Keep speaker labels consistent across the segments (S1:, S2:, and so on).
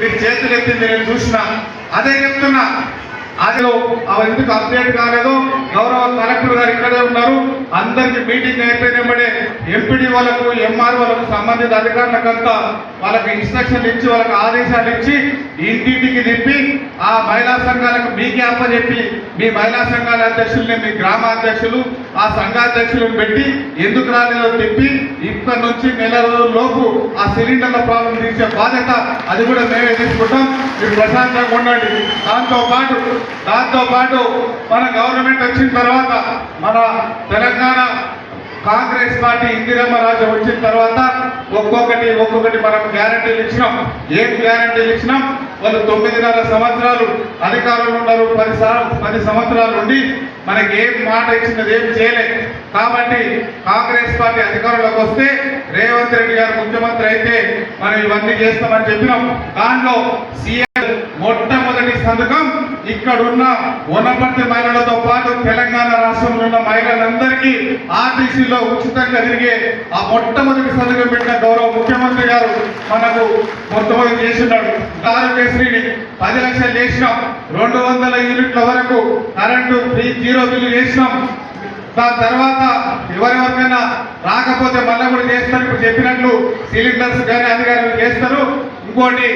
S1: మీరు చేతులు ఎత్తింది నేను చూసిన అదే చెప్తున్నా. అదిలో అవి ఎందుకు అప్డేట్ కాలేదు గౌరవ కలెక్టర్ గారు ఇక్కడే ఉన్నారు. అందరికి మీటింగ్ అయిపోయినప్పుడే ఎంపీడీ వాళ్ళకు ఎంఆర్ వాళ్ళకు సంబంధిత అధికారులకంతా వాళ్ళకి ఇన్స్ట్రక్షన్ ఇచ్చి వాళ్ళకి ఆదేశాలు ఇచ్చి ఇంటింటికి తిప్పి ఆ మహిళా సంఘాలకు మీకే అప్పచెప్పి మీ మహిళా సంఘాల అధ్యక్షుల్ని మీ గ్రామ అధ్యక్షులు ఆ సంఘాధ్యక్షులను పెట్టి ఎందుకు రాలేదో తిప్పి ఇక్కడి నుంచి నెల లోపు ఆ సిలిండర్ల ప్రాబ్లం తీర్చే బాధ్యత అది కూడా మేమే తీసుకుంటాం. మీరు ప్రశాంతంగా ఉండండి. దాంతోపాటు దాంతోపాటు మన గవర్నమెంట్ వచ్చిన తర్వాత మన తెలంగాణ కాంగ్రెస్ పార్టీ ఇందిరమ్మ రాజు వచ్చిన తర్వాత ఒక్కొక్కటి ఒక్కొక్కటి మనం గ్యారంటీలు ఇచ్చినాం. ఏం గ్యారంటీలు ఇచ్చినాం? వాళ్ళు తొమ్మిదిన్నర సంవత్సరాలు అధికారంలో ఉన్నారు. పది పది సంవత్సరాలు ఉండి మనకి ఏం మాట ఇచ్చినది ఏం చేయలేదు కాబట్టి కాంగ్రెస్ పార్టీ అధికారంలోకి వస్తే రేవంత్ రెడ్డి గారు ముఖ్యమంత్రి అయితే మనం ఇవన్నీ చేస్తామని చెప్పినాం. దాంట్లో సీఎం మొట్టమొదటి సంతకం ఇక్కడున్న ఉన్నపర్తి మహిళలతో పాటు తెలంగాణ రాష్ట్రంలో ఉన్న మహిళలందరికీ ఆర్టీసీలో ఉచితంగా తిరిగే ఆ మొట్టమొదటి సంతకం పెట్టిన గౌరవ ముఖ్యమంత్రి గారు మనకు మొట్టమొదటి చేసినాడు. ఆరోగ్యశ్రీని పది లక్షలు చేసినాం. రెండు వందల యూనిట్ల వరకు కరెంటు ఫ్రీ జీరో బిల్లు చేసినాం. దాని తర్వాత ఎవరెవరికైనా రాకపోతే మళ్ళీ కూడా చేస్తారు. ఇప్పుడు చెప్పినట్లు సిలిండర్స్ కానీ అధికారులు చేస్తారు. ఇంకోటి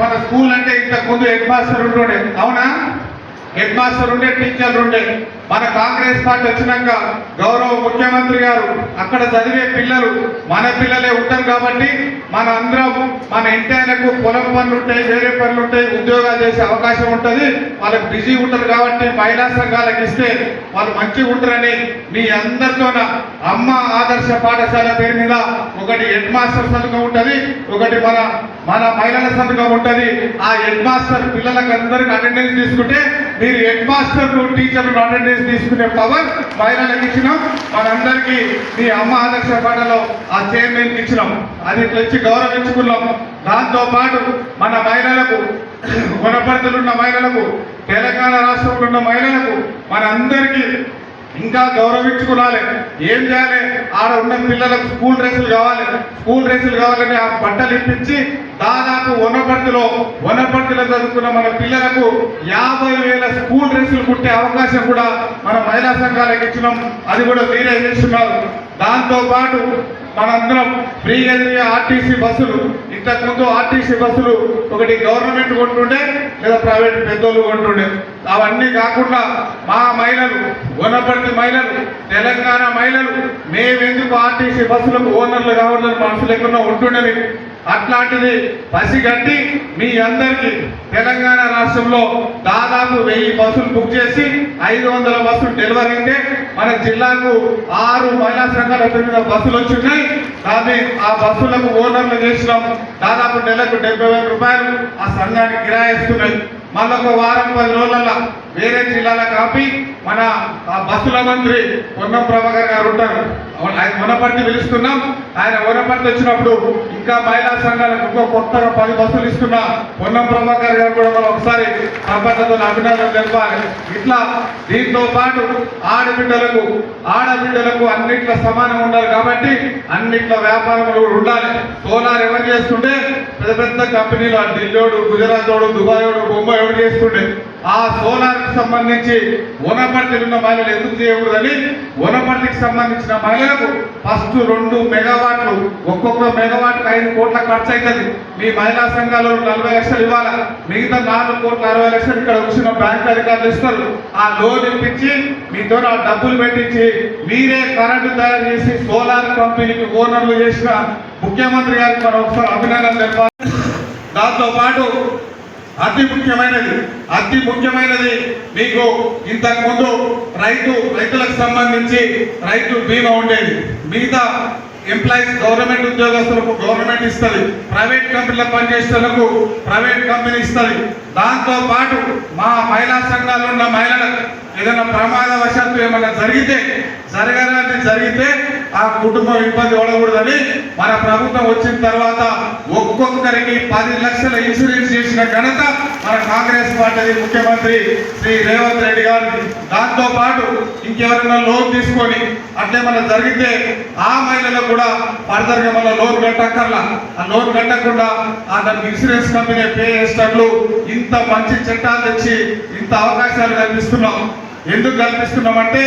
S1: మన స్కూల్ అంటే ఇంతకు ముందు హెడ్ మాస్టర్ ఉంటుండే. అవునా? హెడ్ మాస్టర్ ఉండే టీచర్లు ఉండే. మన కాంగ్రెస్ పార్టీ వచ్చినాక గౌరవ ముఖ్యమంత్రి గారు అక్కడ చదివే పిల్లలు మన పిల్లలే ఉంటారు కాబట్టి మన అందరం మన ఇంటి ఆయనకు పొలం పనులు ఉంటాయి వేరే పనులు ఉంటాయి ఉద్యోగాలు చేసే అవకాశం ఉంటుంది. వాళ్ళకి బిజీ ఉంటారు కాబట్టి మహిళా సంఘాలకు ఇస్తే వాళ్ళు మంచిగా ఉంటారని మీ అందరితోన అమ్మ ఆదర్శ పాఠశాల పేరు మీద ఒకటి హెడ్ మాస్టర్ సంతకం ఉంటుంది ఒకటి మన మన మహిళల సంతకం ఉంటుంది. ఆ హెడ్ మాస్టర్ పిల్లలకు అందరికి అటెండెన్స్ తీసుకుంటే మీరు హెడ్ మాస్టర్ టీచర్లు అటెండెన్స్ తీసుకునే పవర్ మహిళలకు ఇచ్చినాం. మనందరికీ మీ అమ్మ ఆదర్శ పాటలో ఆ చైర్మన్ ఇచ్చినాం. అది తెచ్చి గౌరవించుకున్నాం. దాంతో పాటు మన మహిళలకు గుణపడుతులు మహిళలకు తెలంగాణ రాష్ట్రంలో ఉన్న మహిళలకు మనందరికీ ఇంకా గౌరవించుకోవాలి. ఏం చేయాలి? ఆడ ఉన్న పిల్లలకు స్కూల్ డ్రెస్సులు కావాలి. స్కూల్ డ్రెస్సులు కావాలని ఆ బట్టలు ఇప్పించి దాదాపు వనపర్తిలో వనపర్తిలో చదువుకున్న మన పిల్లలకు యాభై వేల స్కూల్ డ్రెస్సులు కుట్టే అవకాశం కూడా మన మహిళా సంఘాలకు ఇచ్చినాం. అది కూడా మీరే చేస్తున్నారు. దాంతో పాటు మనందరం ఫ్రీగా ఆర్టీసీ బస్సులు ఇంతకుముందు ఆర్టీసీ బస్సులు ఒకటి గవర్నమెంట్ కొంటుండే లేదా ప్రైవేట్ పెద్దోళ్ళు కొంటుండే. అవన్నీ కాకుండా మా మహిళలు వనపర్తి మహిళలు తెలంగాణ మహిళలు మేమెందుకు ఆర్టీసీ బస్సులకు ఓనర్లు కావాలని మనసు లేకుండా ఉంటుండే అట్లాంటిది పసిగట్టి మీ అందరికీ తెలంగాణ రాష్ట్రంలో దాదాపు వెయ్యి బస్సులు బుక్ చేసి ఐదు వందల బస్సులు డెలివరీ అయితే మన జిల్లాకు ఆరు మహిళా సంఘాల మీద బస్సులు వచ్చి ఉన్నాయి దాన్ని ఆ బస్సులకు ఓనర్లు చేసినాం. దాదాపు నెలకు డెబ్బై వేల రూపాయలు ఆ సంఘానికి కిరాయిస్తున్నాయి. మళ్ళీ ఒక వారం పది రోజుల వేరే జిల్లాల కాపి మన ఆ బస్సుల మంత్రి పొన్నం ప్రభాకర్ గారు ఉంటారు. ఆయన వనపర్తి పిలుస్తున్నాం. ఆయన వనపర్తి వచ్చినప్పుడు ఇంకా మహిళా సంఘాలకు ఇంకో కొత్తగా పది బస్సులు ఇస్తున్నా. పొన్నం ప్రభాకర్ గారు కూడా మనం ఒకసారి సంపదతో అభినందనలు తెలపాలి. ఇట్లా దీంతో పాటు ఆడబిడ్డలకు ఆడబిడ్డలకు అన్నిట్లో సమానం ఉండాలి కాబట్టి అన్నిట్లో వ్యాపారములు కూడా ఉండాలి. సోలార్ ఎవరు చేస్తుంటే పెద్ద పెద్ద కంపెనీలు ఢిల్లీడు గుజరాతోడు దుబాయోడు బొంబాయి చేస్తుండే? ఆ సోలార్కి సంబంధించి వనపర్తిలో ఉన్న మహిళలు ఎందుకు చేయకూడదని వనపర్తికి సంబంధించిన మహిళలకు ఫస్ట్ రెండు మెగావాట్లు ఒక్కొక్క మెగావాట్ ఐదు కోట్ల ఖర్చు అవుతుంది మీ మహిళా సంఘాలు నలభై లక్షలు ఇవ్వాలి? మిగతా నాలుగు కోట్ల అరవై లక్షలు ఇక్కడ వచ్చిన బ్యాంక్ అధికారులు ఇస్తారు. ఆ లోన్ ఇప్పించి మీతో ఆ డబ్బులు పెట్టించి మీరే కరెంటు తయారు చేసి సోలార్ కంపెనీకి ఓనర్లు చేసిన ముఖ్యమంత్రి గారికి మనం ఒకసారి అభినందనలు తెలపాలి దాంతో పాటు అతి ముఖ్యమైనది అతి ముఖ్యమైనది మీకు ఇంతకుముందు రైతు రైతులకు సంబంధించి రైతు బీమా ఉండేది. మిగతా ఎంప్లాయీస్ గవర్నమెంట్ ఉద్యోగస్తులకు గవర్నమెంట్ ఇస్తుంది. ప్రైవేట్ కంపెనీలో పనిచేసేందుకు ప్రైవేట్ కంపెనీ ఇస్తుంది. దాంతో పాటు మా మహిళా సంఘాలు ఉన్న మహిళలకు ఏదైనా ప్రమాదవశాత్తు ఏమైనా జరిగితే జరగాలని జరిగితే ఆ కుటుంబం ఇబ్బంది పడకూడదని మన ప్రభుత్వం వచ్చిన తర్వాత ఒక్కొక్కరికి పది లక్షల ఇన్సూరెన్స్ చేసిన ఘనత మన కాంగ్రెస్ పార్టీ ముఖ్యమంత్రి శ్రీ రేవంత్ రెడ్డి గారు దాంతో పాటు ఇంకెవరైనా లోన్ తీసుకొని అట్లే మన జరిగితే ఆ మహిళలకు కూడా ఫర్దర్గా మన లోన్ కట్టక్కర్లా? ఆ లోన్ కట్టకుండా ఆ దానికి ఇన్సూరెన్స్ కంపెనీ పే చేసినట్లు ఇంత మంచి చట్టాలు తెచ్చి ఇంత అవకాశాలు కల్పిస్తున్నాం. ఎందుకు కల్పిస్తున్నామంటే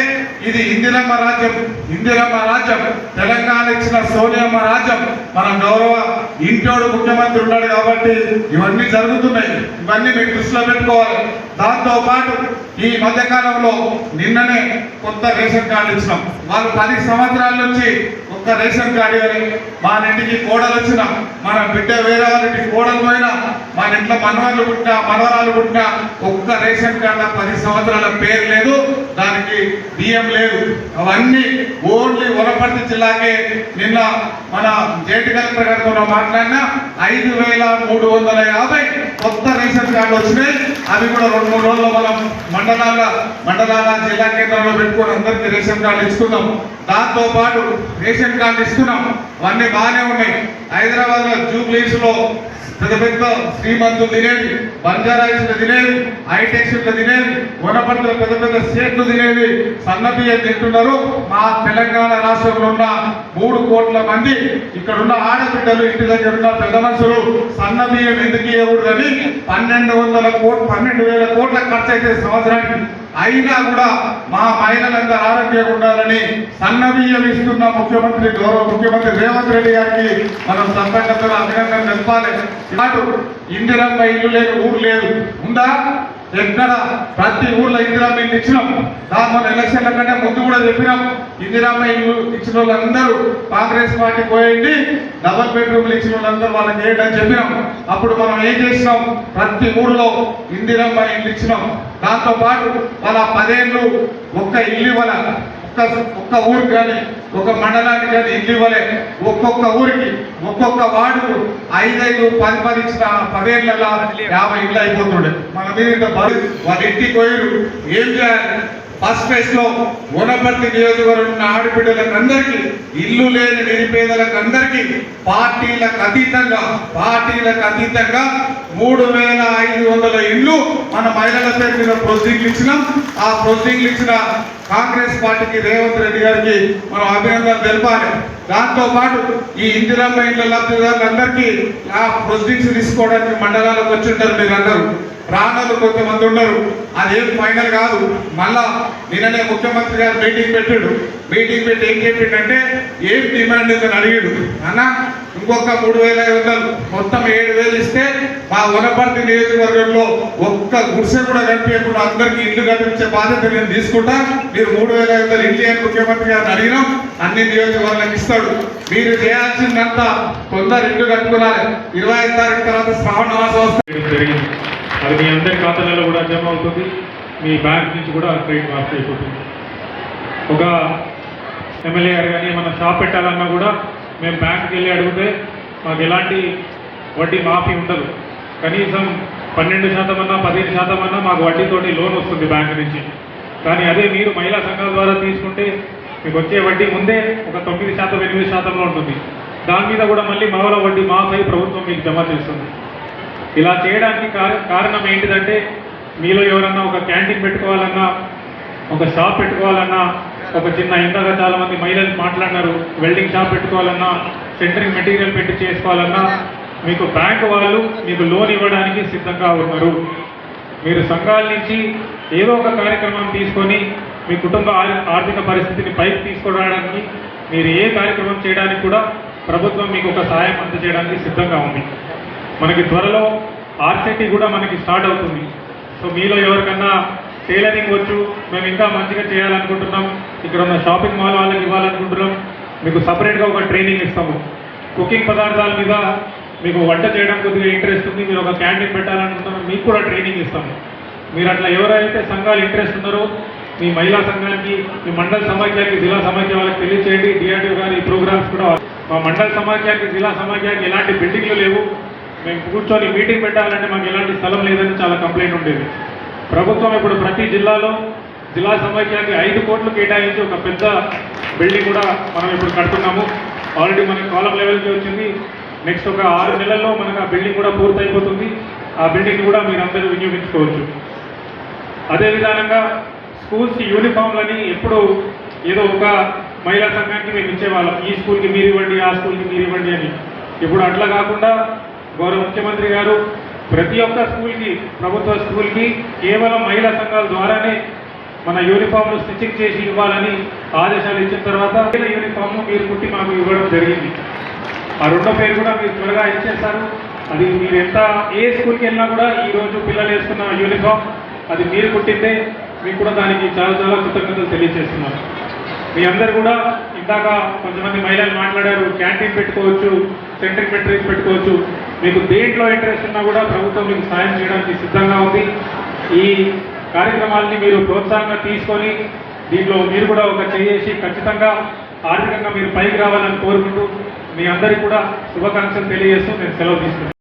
S1: ఇది ఇందిరమ్మ రాజ్యం ఇందిరమ్మ రాజ్యం తెలంగాణ ఇచ్చిన సోనియమ్మ రాజ్యం. మన గౌరవ ఇంటోడు ముఖ్యమంత్రి ఉన్నాడు కాబట్టి ఇవన్నీ జరుగుతున్నాయి. ఇవన్నీ మీరు దృష్టిలో పెట్టుకోవాలి. దాంతో పాటు ఈ మధ్యకాలంలో నిన్ననే కొత్త రేషన్ కార్డు ఇచ్చినాం. వాళ్ళు పది సంవత్సరాల నుంచి ఒక్క రేషన్ కార్డు ఇవ్వని మా ఇంటికి కోడలు వచ్చిన మన బిడ్డ వేరే వాళ్ళ ఇంటికి కోడలు పోయినా మన ఇంట్లో మనవాళ్ళు పుట్టినా మనవరాలు పుట్టినా ఒక్క రేషన్ కార్డు పది సంవత్సరాల పేరు లేదు. దానికి బియ్యం లేదు. అవన్నీ ఓన్లీ వనపర్తి జిల్లాకే నిన్న మన జేటి కలెక్టర్ గారితో మాట్లాడినా ఐదు వేల మూడు వందల యాభై కొత్త రేషన్ కార్డు వచ్చినాయి. అవి కూడా రెండు మూడు రోజుల్లో మనం మండలాల మండలాల జిల్లా కేంద్రంలో పెట్టుకొని అందరికీ రేషన్ కార్డు ఇచ్చుకుందాం దాంతో పాటు రేషన్ కార్డు ఇస్తున్నాం. అవన్నీ బాగానే ఉన్నాయి. హైదరాబాద్లో జూబ్లీస్లో పెద్ద పెద్ద శ్రీమంతులు తినేది బంజారాయిస్ తినేది హైటెక్స్లు తినేది వనపర్తిలో పెద్ద పెద్ద స్టేట్లు తినేది సన్నబియ్యం తింటున్నారు. మా తెలంగాణ రాష్ట్రంలో ఉన్న మూడు కోట్ల మంది ఇక్కడ ఉన్న ఆడబిడ్డలు ఇంటి దగ్గర ఉన్న పెద్ద మనుషులు సన్నబియ్యం ఎందుకు ఇవ్వకూడదని పన్నెండు వందల కోట్లు పన్నెండు వేల కోట్ల ఖర్చు అయితే సంవత్సరానికి అయినా కూడా మా మహిళలందరూ ఆరోగ్యంగా ఉండాలని సన్న ఇస్తున్న ముఖ్యమంత్రి గౌరవ ముఖ్యమంత్రి రేవంత్ రెడ్డి గారికి మనం సంపన్నతలు అభినందన తెలపాలి ఇటు ఇందిరమ్మ ఇల్లు లేదు ఊరు లేదు. ఉందా? ఎక్కడ ప్రతి ఊర్లో ఇందిరమ్మ ఇల్లు ఇచ్చినాం. దాని మన ఎలక్షన్ల కంటే ముందు కూడా చెప్పినాం. ఇందిరమ్మ ఇల్లు ఇచ్చిన వాళ్ళందరూ కాంగ్రెస్ పార్టీ పోయండి డబల్ బెడ్రూమ్లు ఇచ్చిన వాళ్ళందరూ వాళ్ళకి చేయడం చెప్పినాం. అప్పుడు మనం ఏం చేసినాం? ప్రతి ఊర్లో ఇందిరామ్మ ఇల్లు ఇచ్చినాం. దాంతో పాటు వాళ్ళ పదేళ్ళు ఒక్క ఇల్లు ఇవ్వాల. ఒక్క ఒక్క ఊరికి కానీ ఒక మండలానికి అది ఇల్లు ఇవ్వలే. ఒక్కొక్క ఊరికి ఒక్కొక్క వార్డుకు ఐదైదు పది పది ఇచ్చిన పదేళ్ళ యాభై ఇళ్ళు అయిపోతుండే. మన మీద ఇంత వాళ్ళ ఇంటికి పోయిరు ఏం చేయాలి? ఫస్ట్ ఫేజ్లో వనపర్తి నియోజకవర్గం ఉన్న ఆడబిడ్డలకు అందరికీ ఇల్లు లేని నిరుపేదలకు అందరికీ పార్టీలకు అతీతంగా పార్టీలకు అతీతంగా మూడు వేల ఐదు వందల ఇల్లు మన మహిళల పేరు మీద ప్రొసీడింగ్లు ఇచ్చినాం. ఆ ప్రొసీడింగ్లు ఇచ్చిన కాంగ్రెస్ పార్టీకి రేవంత్ రెడ్డి గారికి మనం అభినందనలు తెలపాలి. దాంతోపాటు ఈ ఇందిరమ్మ ఇంట్లో లబ్ధిదారులందరికీ ఆ ప్రొసీడింగ్స్ తీసుకోవడానికి మండలాలకు వచ్చి ఉంటారు మీరందరూ. ప్రాణాలు కొంతమంది ఉన్నారు. అదేం ఫైనల్ కాదు. మళ్ళా నిన్ననే ముఖ్యమంత్రి గారు మీటింగ్ పెట్టాడు. మీటింగ్ పెట్టి ఏం చెప్పిండంటే ఏం డిమాండ్ ఉందని అడిగాడు. అన్న ఇంకొక మూడు వేల ఐదు వందలు. మొత్తం ఏడు వేలు ఇస్తే మా వనపర్తి నియోజకవర్గంలో ఒక్క గుడిసె కూడా కనిపించకుండా అందరికీ ఇల్లు కట్టించే బాధ్యత నేను తీసుకుంటా. మీరు మూడు వేల ఐదు వందలు ఇల్లు అని ముఖ్యమంత్రి గారిని అడిగినాం. అన్ని నియోజకవర్గాలకు ఇస్తాడు. మీరు చేయాల్సిందంతా కొందరు ఇల్లు కట్టుకున్నారు. ఇరవై ఐదు తారీఖు తర్వాత శ్రావణ మాసం వస్తుంది
S2: జరిగింది? అది మీ అందరి ఖాతాలలో కూడా జమ అవుతుంది. మీ బ్యాంక్ నుంచి కూడా క్రెడిట్ మార్క్ అయిపోతుంది. ఒక ఎమ్మెల్యే గారు కానీ ఏమైనా షాప్ పెట్టాలన్నా కూడా మేము బ్యాంక్కి వెళ్ళి అడిగితే మాకు ఎలాంటి వడ్డీ మాఫీ ఉండదు. కనీసం పన్నెండు శాతం అన్నా పదిహేను శాతం అన్నా మాకు వడ్డీతోటి లోన్ వస్తుంది బ్యాంక్ నుంచి. కానీ అదే మీరు మహిళా సంఘాల ద్వారా తీసుకుంటే మీకు వచ్చే వడ్డీ ముందే ఒక తొమ్మిది శాతం ఎనిమిది శాతంలో ఉంటుంది. దాని మీద కూడా మళ్ళీ మరల వడ్డీ మాఫ్ అయి ప్రభుత్వం మీకు జమ చేస్తుంది. ఇలా చేయడానికి కారణం ఏంటిదంటే మీలో ఎవరన్నా ఒక క్యాంటీన్ పెట్టుకోవాలన్నా ఒక షాప్ పెట్టుకోవాలన్నా ఒక చిన్న ఇంతగా చాలా మంది మహిళలు మాట్లాడినారు. వెల్డింగ్ షాప్ పెట్టుకోవాలన్నా సెంటరింగ్ మెటీరియల్ పెట్టి చేసుకోవాలన్నా మీకు బ్యాంక్ వాళ్ళు మీకు లోన్ ఇవ్వడానికి సిద్ధంగా ఉన్నారు. మీరు సంఘాల నుంచి ఏదో ఒక కార్యక్రమం తీసుకొని మీ కుటుంబ ఆర్- ఆర్థిక పరిస్థితిని పైకి తీసుకురావడానికి మీరు ఏ కార్యక్రమం చేయడానికి కూడా ప్రభుత్వం మీకు ఒక సహాయం అందజేయడానికి సిద్ధంగా ఉంది. మనకి త్వరలో ఆర్సిటీ కూడా మనకి స్టార్ట్ అవుతుంది. సో మీలో ఎవరికన్నా టైలరింగ్ వచ్చు మేము ఇంకా మంచిగా చేయాలనుకుంటున్నాం. ఇక్కడ ఉన్న షాపింగ్ మాల్ వాళ్ళకి ఇవ్వాలనుకుంటున్నాం. మీకు సపరేట్గా ఒక ట్రైనింగ్ ఇస్తాము. కుకింగ్ పదార్థాల మీద మీకు వంట చేయడం కొద్దిగా ఇంట్రెస్ట్ ఉంది. మీరు ఒక క్యాంటీన్ పెట్టాలనుకుంటున్నాం. మీకు కూడా ట్రైనింగ్ ఇస్తాము. మీరు అట్లా ఎవరైతే సంఘాలు ఇంట్రెస్ట్ ఉన్నారో మీ మహిళా సంఘానికి మీ మండల సమాఖ్యానికి జిల్లా సమాఖ్య వాళ్ళకి తెలియచేయండి. డిఆర్డీఓ గారి ఈ ప్రోగ్రామ్స్ కూడా మా మండల సమాఖ్యానికి జిల్లా సమాఖ్యానికి ఎలాంటి బిల్డింగ్లు లేవు. మేము కూర్చొని మీటింగ్ పెట్టాలంటే మాకు ఎలాంటి స్థలం లేదని చాలా కంప్లైంట్ ఉండేది. ప్రభుత్వం ఇప్పుడు ప్రతి జిల్లాలో జిల్లా సమైక్యానికి ఐదు కోట్లు కేటాయించి ఒక పెద్ద బిల్డింగ్ కూడా మనం ఇప్పుడు కడుతున్నాము. ఆల్రెడీ మనకి కాలం లెవెల్కి వచ్చింది. నెక్స్ట్ ఒక ఆరు నెలల్లో మనకు ఆ బిల్డింగ్ కూడా పూర్తయిపోతుంది. ఆ బిల్డింగ్ కూడా మీరు అందరూ వినియోగించుకోవచ్చు. అదే విధానంగా స్కూల్స్కి యూనిఫామ్లని ఎప్పుడు ఏదో ఒక మహిళా సంఘానికి మేము ఇచ్చేవాళ్ళం. ఈ స్కూల్కి మీరు ఇవ్వండి ఆ స్కూల్కి మీరు ఇవ్వండి అని. ఇప్పుడు అట్లా కాకుండా గౌరవ ముఖ్యమంత్రి గారు ప్రతి ఒక్క స్కూల్కి ప్రభుత్వ స్కూల్కి కేవలం మహిళా సంఘాల ద్వారానే మన యూనిఫామ్ను స్టిచ్చింగ్ చేసి ఇవ్వాలని ఆదేశాలు ఇచ్చిన తర్వాత యూనిఫామ్ మీరు కుట్టి మాకు ఇవ్వడం జరిగింది. ఆ రెండో పేరు కూడా మీరు త్వరగా ఇచ్చేస్తారు. అది మీరు ఎంత ఏ స్కూల్కి వెళ్ళినా కూడా ఈరోజు పిల్లలు వేసుకున్న యూనిఫామ్ అది మీరు కుట్టిందే. మీకు కూడా దానికి చాలా చాలా కృతజ్ఞతలు తెలియజేస్తున్నాను. మీ అందరు కూడా ఇందాక కొంతమంది మహిళలు మాట్లాడారు క్యాంటీన్ పెట్టుకోవచ్చు సెంట్రింగ్ మెటీరియల్స్ పెట్టుకోవచ్చు. మీకు దేంట్లో ఇంట్రెస్ట్ ఉన్నా కూడా ప్రభుత్వం మీకు సాయం చేయడానికి సిద్ధంగా ఉంది. ఈ కార్యక్రమాలని మీరు ప్రోత్సాహంగా తీసుకొని దీంట్లో మీరు కూడా ఒక చేసి ఖచ్చితంగా ఆర్థికంగా మీరు పైకి రావాలని కోరుకుంటూ మీ అందరికీ కూడా శుభాకాంక్షలు తెలియజేస్తూ నేను సెలవు తీసుకుంటాను